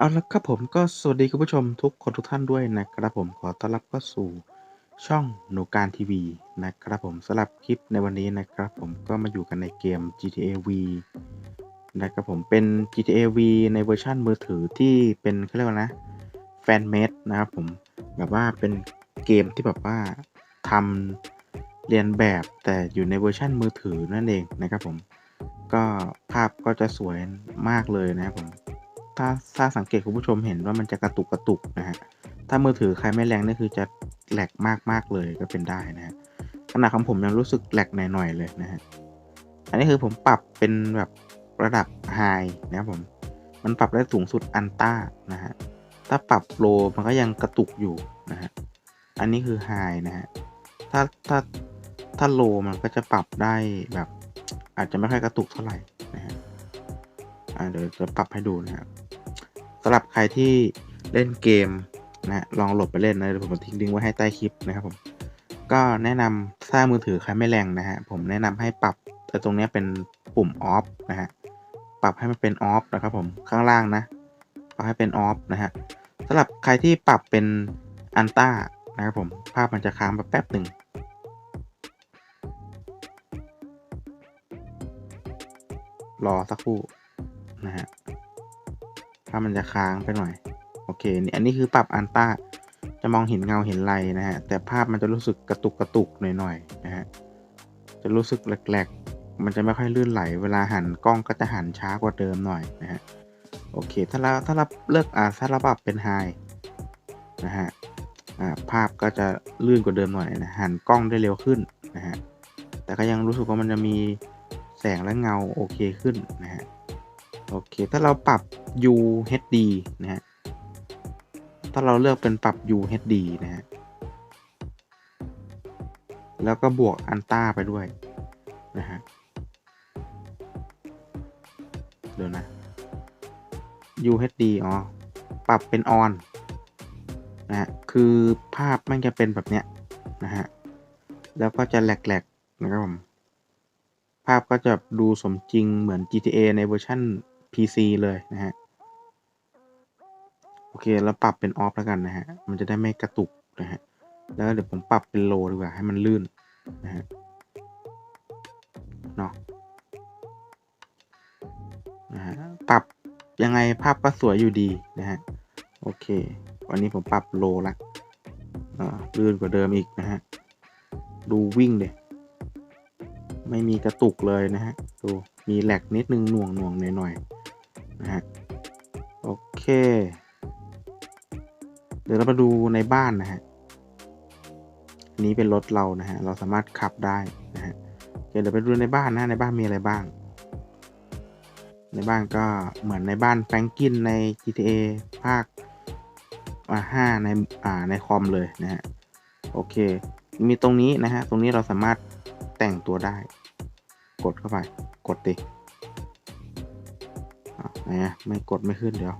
เอาละครับผมก็สวัสดีคุณผู้ชมทุกคนทุกท่านด้วยนะครับผมขอต้อนรับเข้าสู่ช่องหนูการทีวีนะครับผมสำหรับคลิปในวันนี้นะครับผมก็มาอยู่กันในเกม GTA V นะครับผมเป็น GTA V ในเวอร์ชันมือถือที่เป็นเขาเรียกว่านะแฟนเมดนะครับผมแบบว่าเป็นเกมที่แบบว่าทำเรียนแบบแต่อยู่ในเวอร์ชันมือถือนั่นเองนะครับผมก็ภาพก็จะสวยมากเลยนะครับผม ถ้าถ้าสังเกตคุณผู้ชมเห็นว่ามันจะกระตุกกระตุกนะฮะ ถ้ามือถือใครไม่แรงนี่คือจะแหลกมากมากเลยก็เป็นได้นะฮะขนาดของผมยังรู้สึกแหลกหน่อยๆเลยนะฮะ อันนี้คือผมปรับเป็นแบบระดับไฮนะครับผม มันปรับได้สูงสุดอันต้านะฮะ ถ้าปรับโลมันก็ยังกระตุกอยู่นะฮะ อันนี้คือไฮนะฮะ ถ้าถ้าถ้าโลมันก็จะปรับได้แบบ อาจจะไม่ค่อยกระตุกเท่าไหร่นะฮะอ่าเดี๋ยวจะปรับให้ดูนะครับำหรับใครที่เล่นเกมนะลองโหลดไปเล่นนะผมทิ้งลิงก์ไว้ให้ใต้คลิปนะครับผมก็แนะนำถ้ามือถือใครไม่แรงนะฮะผมแนะนำให้ปรับแต่ตรงนี้เป็นปุ่มออฟนะฮะปรับให้มันเป็นออฟนะครับผมข้างล่างนะปรับให้เป็นออฟนะฮะสำหรับใครที่ปรับเป็นอันต้านะครับผมภาพมันจะค้างแบบแป๊บหนึ่งรอสักครู่นะฮะ ถ้ามันจะค้างไปหน่อย โอเคนี่อันนี้คือปรับอันต้าจะมองเห็นเงาเห็นลายนะฮะ แต่ภาพมันจะรู้สึกกระตุกกระตุกหน่อยๆนะฮะ จะรู้สึกแหลกๆ มันจะไม่ค่อยลื่นไหล เวลาหันกล้องก็จะหันช้ากว่าเดิมหน่อยนะฮะ โอเค ถ้าเราถ้าเราเลือกอ่าถ้าเราปรับเป็นไฮนะฮะอ่าภาพก็จะลื่นกว่าเดิมหน่อยนะหันกล้องได้เร็วขึ้นนะฮะ แต่ก็ยังรู้สึกว่ามันจะมีแสงและเงาโอเคขึ้นนะฮะ โอเค ถ้าเราปรับ UHD นะฮะ ถ้าเราเลือกเป็นปรับ UHD นะฮะ แล้วก็บวกอันต้าไปด้วยนะฮะ เดี๋ยวนะ UHD อ๋อ ปรับเป็น on นะฮะ คือภาพมันจะเป็นแบบเนี้ยนะฮะ แล้วก็จะแหลกๆนะครับผมภาพก็จะดูสมจริงเหมือน GTA ในเวอร์ชัน PC เลยนะฮะ โอเค แล้วปรับเป็นออฟแล้วกันนะฮะ มันจะได้ไม่กระตุกนะฮะ แล้วเดี๋ยวผมปรับเป็นโลดีกว่า ให้มันลื่นนะฮะ เนาะนะฮะ ปรับยังไงภาพก็สวยอยู่ดีนะฮะ โอเค วันนี้ผมปรับโลละลื่นกว่าเดิมอีกนะฮะ ดูวิ่งเลยไม่มีกระตุกเลยนะฮะ ดู มีแหลกนิดนึงหน่วงหน่วงหน่อยหน่อย นะฮะโอเค เดี๋ยวเรามาดูในบ้านนะฮะอันนี้เป็นรถเรานะฮะเราสามารถขับได้นะฮะเดี๋ยวไปดูในบ้านนะในบ้านมีอะไรบ้าง ในบ้านก็เหมือนในบ้านแฟรงกินใน GTA ภาคอ่าห้าในอ่าในคอมเลยนะฮะโอเค มีตรงนี้นะฮะตรงนี้เราสามารถแต่งตัวได้ กดเข้าไปกดดิ นะไม่กดไม่ขึ้นเดี๋ยว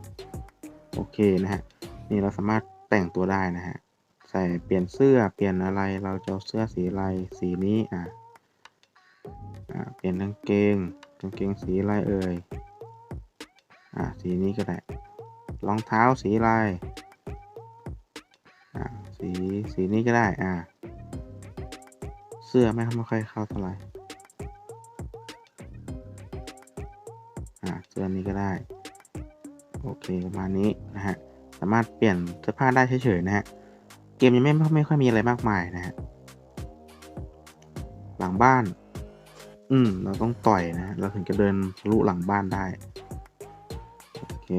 โอเคนะฮะ นี่เราสามารถแต่งตัวได้นะฮะ ใส่เปลี่ยนเสื้อเปลี่ยนอะไร เราจะเสื้อสีอะไร สีนี้อ่าอ่าเปลี่ยนกางเกง กางเกงสีอะไรเอ่ย อ่าสีนี้ก็ได้ รองเท้าสีอะไร อ่าสีสีนี้ก็ได้ อ่า เสื้อไม่ค่อยเข้าเท่าไหร่ อ่าเสื้อนี้ก็ได้ โอเคประมาณนี้นะฮะ สามารถเปลี่ยนเสื้อผ้าได้เฉยๆนะฮะ เกมยังไม่ไม่ค่อยมีอะไรมากมายนะฮะ หลังบ้าน อืม เราต้องต่อยนะฮะเราถึงจะเดินทะลุหลังบ้านได้ โอเค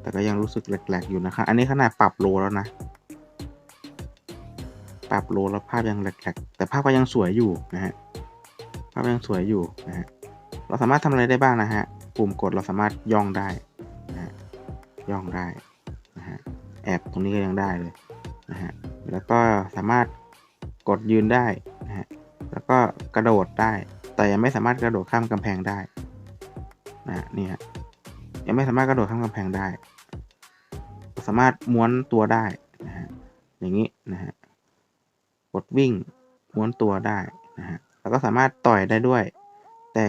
แต่ก็ยังรู้สึกแหลกๆอยู่นะครับ อันนี้ขนาดปรับโลแล้วนะ ปรับโลแล้วภาพยังแหลกๆ แต่ภาพก็ยังสวยอยู่นะฮะ ภาพยังสวยอยู่นะฮะ เราสามารถทำอะไรได้บ้างนะฮะ ปุ่มกดเราสามารถย่องได้นะฮะย่องได้นะฮะแอบตรงนี้ก็ยังได้เลยนะฮะแล้วก็สามารถกดยืนได้นะฮะแล้วก็กระโดดได้ แต่ยังไม่สามารถกระโดดข้ามกำแพงได้นะฮะนี่ฮะยังไม่สามารถกระโดดข้ามกำแพงได้ สามารถม้วนตัวได้นะฮะอย่างนี้นะฮะกดวิ่งม้วนตัวได้นะฮะแล้วก็สามารถต่อยได้ด้วย แต่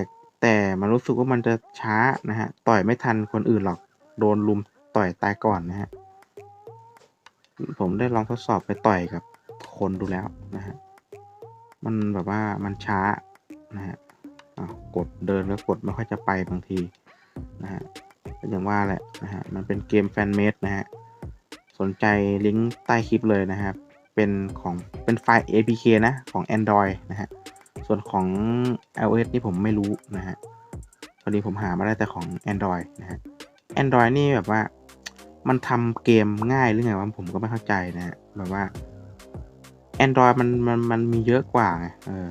แต่มันรู้สึกว่ามันจะช้านะฮะ ต่อยไม่ทันคนอื่นหรอก โดนลุมต่อยตายก่อนนะฮะ ผมได้ลองทดสอบไปต่อยกับคนดูแล้วนะฮะ มันแบบว่ามันช้านะฮะกดเดินแล้วกดไม่ค่อยจะไปบางทีนะฮะก็อย่างว่าแหละนะฮะ มันเป็นเกมแฟนเมดนะฮะ สนใจลิงก์ใต้คลิปเลยนะครับ เป็นของเป็นไฟล์ APK นะ ของ Android นะฮะ ส่วนของ iOS นี่ผมไม่รู้นะฮะพอดีผมหามาได้แต่ของ Android นะฮะ Android นี่แบบว่ามันทำเกมง่ายหรือไงวะผมก็ไม่เข้าใจนะฮะแบบว่า Android มันมันมันมีเยอะกว่าไงเออ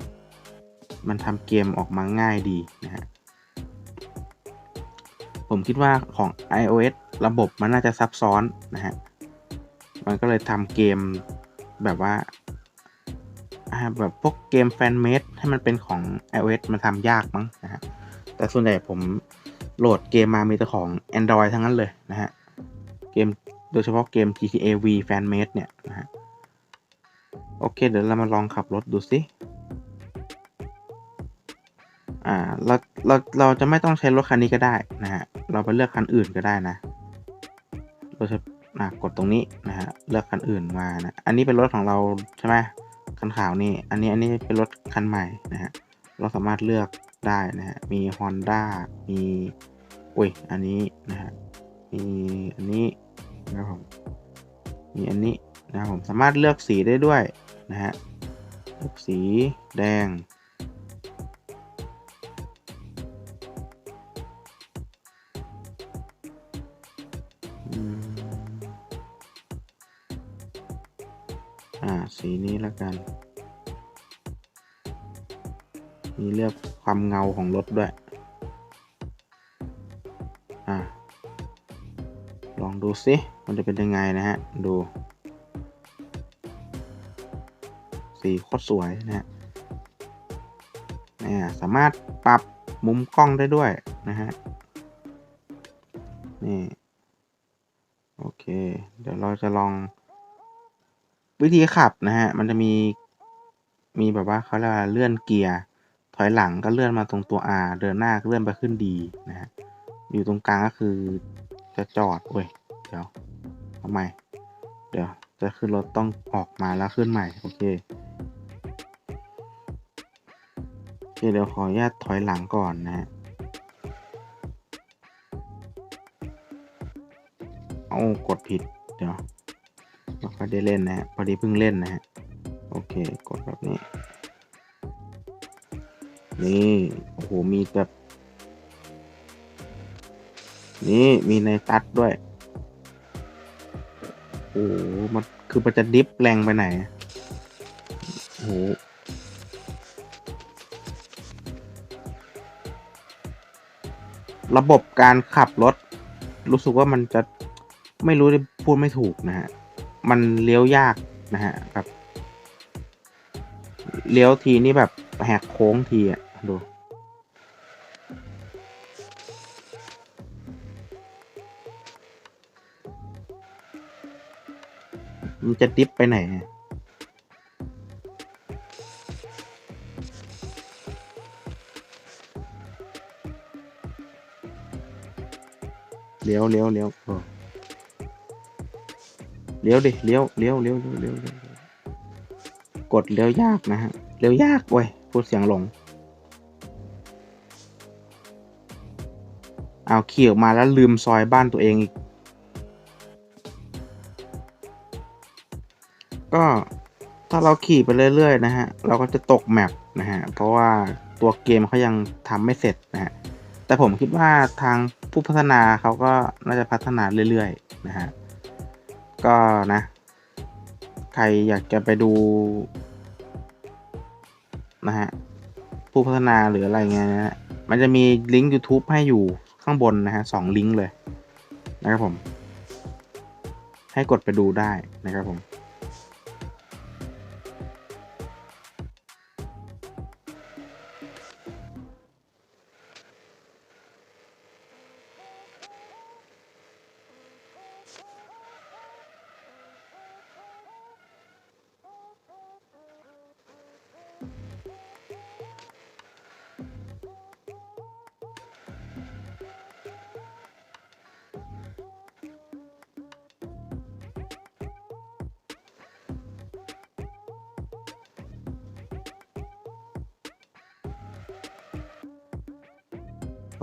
มันทำเกมออกมาง่ายดีนะฮะผมคิดว่าของ iOS ระบบมันน่าจะซับซ้อนนะฮะ มันก็เลยทำเกมแบบว่าอ่า แบบพวกเกมแฟนเมดให้มันเป็นของ iOS มันทำยากมั้งนะฮะแต่ส่วนใหญ่ผมโหลดเกมมามีแต่ของ Android ทั้งนั้นเลยนะฮะเกมโดยเฉพาะเกม GTA V Fanmade เนี่ยนะฮะโอเค เดี๋ยวเรามาลองขับรถดูสิอ่าเราเราเราจะไม่ต้องใช้รถคันนี้ก็ได้นะฮะเราไปเลือกคันอื่นก็ได้นะเราจะกดตรงนี้นะฮะเลือกคันอื่นมานะอันนี้เป็นรถของเราใช่ไหม คันขาวนี่ อันนี้อันนี้เป็นรถคันใหม่นะฮะ เราสามารถเลือกได้นะฮะ มี Honda มีอุ้ย อันนี้นะฮะ มีอันนี้นะครับผม มีอันนี้นะครับผม สามารถเลือกสีได้ด้วยนะฮะ เลือกสีแดง กัน มีเลือกความเงาของรถด้วย อ่าลองดูสิมันจะเป็นยังไงนะฮะ ดู สีโคตรสวยนะฮะเนี่ยสามารถปรับมุมกล้องได้ด้วยนะฮะ นี่ โอเค เดี๋ยวเราจะลอง วิธีขับนะฮะ มันจะมี มีแบบว่าเขาเรียกว่าเลื่อนเกียร์ถอยหลังก็เลื่อนมาตรงตัว R เดินหน้าเลื่อนไปขึ้น D นะฮะ อยู่ตรงกลางก็คือจะจอดเว้ย เดี๋ยวทำไมเดี๋ยวจะขึ้นรถต้องออกมาแล้วขึ้นใหม่โอเคโอเคเดี๋ยวขออนุญาตถอยหลังก่อนนะฮะเอากดผิดเดี๋ยว ไม่ค่อยได้เล่นนะฮะพอดีเพิ่งเล่นนะฮะโอเคกดแบบนี้ นี่โอ้โหมีแบบนี่มีในตัดด้วย โอ้โหมันคือมันจะดิฟแรงไปไหนโอ้โหระบบการขับรถ รู้สึกว่ามันจะไม่รู้พูดไม่ถูกนะฮะ มันเลี้ยวยากนะฮะแบบเลี้ยวทีนี่แบบแหกโค้งทีอะดูมันจะดิฟไปไหนเลี้ยวเลี้ยวเลี้ยว เลี้ยวดิเลี้ยวเลี้ยวเลี้ยว เลี้ยว เลี้ยว เลี้ยว กดเลี้ยวยากนะฮะ เลี้ยวยากเว้ย พูดเสียงหลง เอาขี่ออกมาแล้วลืมซอยบ้านตัวเองอีก ก็ถ้าเราขี่ไปเรื่อยๆนะฮะ เราก็จะตกแมปนะฮะ เพราะว่าตัวเกมเขายังทำไม่เสร็จนะฮะ แต่ผมคิดว่าทางผู้พัฒนาเขาก็น่าจะพัฒนาเรื่อยๆนะฮะ ก็นะ ใครอยากจะไปดู นะฮะ ผู้พัฒนาหรืออะไรเงี้ยนะฮะมันจะมีลิงก์ YouTube ให้อยู่ข้างบนนะฮะสองลิงก์เลย นะครับผม ให้กดไปดูได้นะครับผม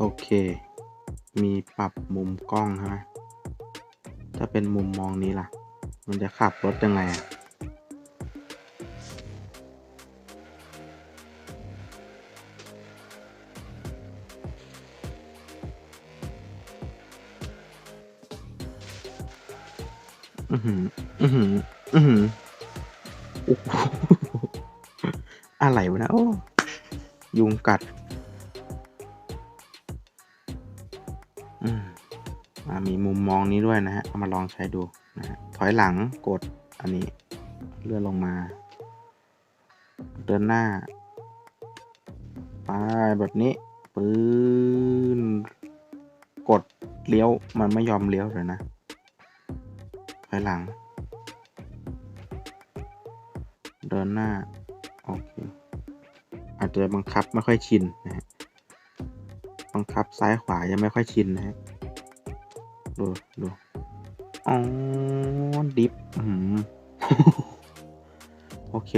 โอเค มีปรับมุมกล้องใช่ไหมถ้าเป็นมุมมองนี้ล่ะ มันจะขับรถยังไงอะอือหือ อือหือ อือหือโอ้โหอะไรวะนะโอ้ยุงกัด มมองนี้ด้วยนะฮะเอามาลองใช้ดูนะฮะถอยหลังกดอันนี้เลื่อนลงมา เดินหน้าไปแบบนี้ปืนกดเลี้ยวมันไม่ยอมเลี้ยวเลยนะถอยหลัง เดินหน้าโอเคอาจจะบังคับไม่ค่อยชินนะฮะบังคับซ้ายขวายังไม่ค่อยชินนะฮะ ดูดูอ๋อดิฟอืมโอเค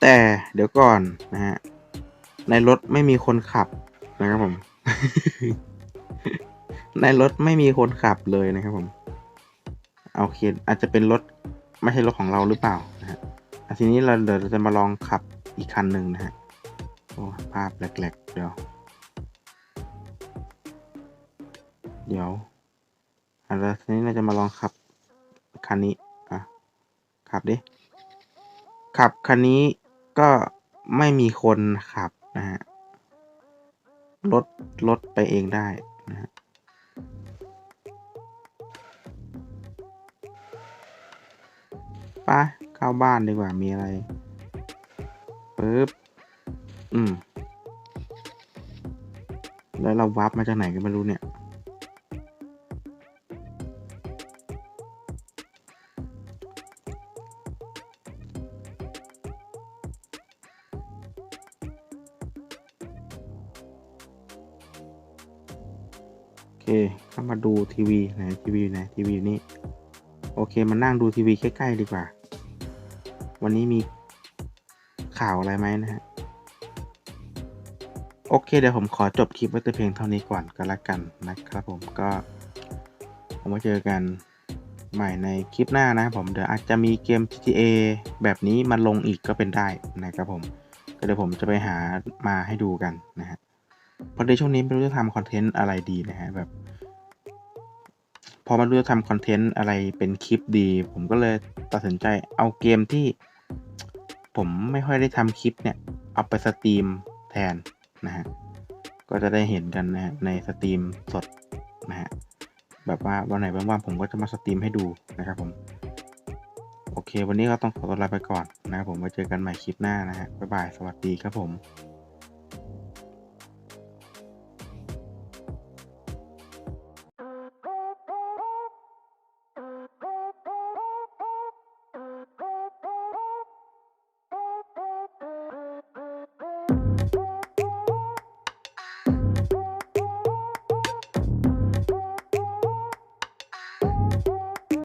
แต่เดี๋ยวก่อนนะฮะ ในรถไม่มีคนขับนะครับผม ในรถไม่มีคนขับเลยนะครับผมโอเคอาจจะเป็นรถไม่ใช่รถของเราหรือเปล่านะฮะทีนี้เราเดี๋ยวเราจะมาลองขับอีกคันหนึ่งนะฮะโอ้ภาพแหลกๆ เดี๋ยว เดี๋ยวอะแล้วทีนี้เราจะมาลองขับคันนี้ อะ ขับดิ ขับคันนี้ ก็ไม่มีคนขับนะฮะ รถ รถไปเองได้นะฮะไปเข้าบ้านดีกว่ามีอะไรปึ๊บ อืม แล้วเราวับมาจากไหนกันไม่รู้เนี่ย เคเข้ามาดูทีวีไหนทีวีไหนทีวีนี่โอเคมานั่งดูทีวีใกล้ๆดีกว่า วันนี้มีข่าวอะไรไหมนะฮะโอเคเดี๋ยวผมขอจบคลิปไว้แต่เพียงเท่านี้ก่อนก็แล้วกันนะครับผมก็ผมมาเจอกันใหม่ในคลิปหน้านะครับผมเดี๋ยวอาจจะมีเกม GTA แบบนี้มาลงอีกก็เป็นได้นะครับผมก็เดี๋ยวผมจะไปหามาให้ดูกันนะฮะ พราะในช่วงนี้ไม่รู้จะทำคอนเทนต์อะไรดีนะฮะแบบพอมารู้จะทำคอนเทนต์อะไรเป็นคลิปดี ผมก็เลยตัดสินใจเอาเกมที่ ผมไม่ค่อยได้ทำคลิปเนี่ย เอาไปสตรีมแทนนะฮะก็จะได้เห็นกันนะฮะในสตรีมสดนะฮะแบบว่าวันไหนว่างๆผมก็จะมาสตรีมให้ดูนะครับผม โอเค วันนี้ก็ต้องขอตัวลาไปก่อนนะครับผมไว้เจอกันใหม่คลิปหน้านะฮะบ๊ายบาย สวัสดีครับผม